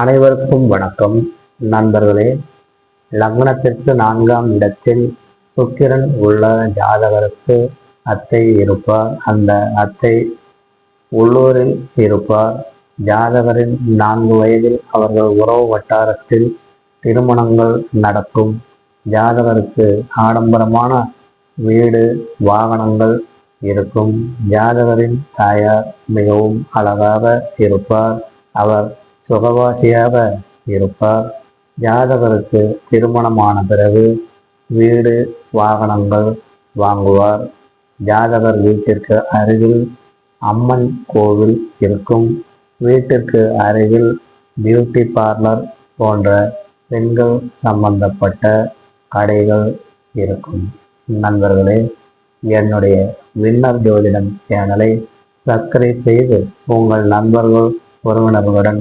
அனைவருக்கும் வணக்கம். நண்பர்களே லக்னத்திற்கு நான்காம் இடத்தில் சுக்கிரன் உள்ள ஜாதகருக்கு அத்தை இருப்பார். அந்த அத்தை உள்ளூரில் இருப்பார். ஜாதகரின் நான்கு வயதில் அவர்கள் உறவு வட்டாரத்தில் திருமணங்கள் நடக்கும். ஜாதகருக்கு ஆடம்பரமான வீடு வாகனங்கள் இருக்கும். ஜாதகரின் தாயார் மிகவும் அழகாக இருப்பார். அவர் சுகவாசியாக இருப்பார். ஜாதகருக்கு திருமணமான பிறகு வீடு வாகனங்கள் வாங்குவார். ஜாதகர் வீட்டிற்கு அருகில் அம்மன் கோவில் இருக்கும். வீட்டிற்கு அருகில் பியூட்டி பார்லர் போன்ற பெண்கள் சம்பந்தப்பட்ட கடைகள் இருக்கும். நண்பர்களே என்னுடைய வின்னர் ஜோதிடம் சேனலை சப்ஸ்கிரைப் செய்து உங்கள் நண்பர்கள் உறவினர்களுடன்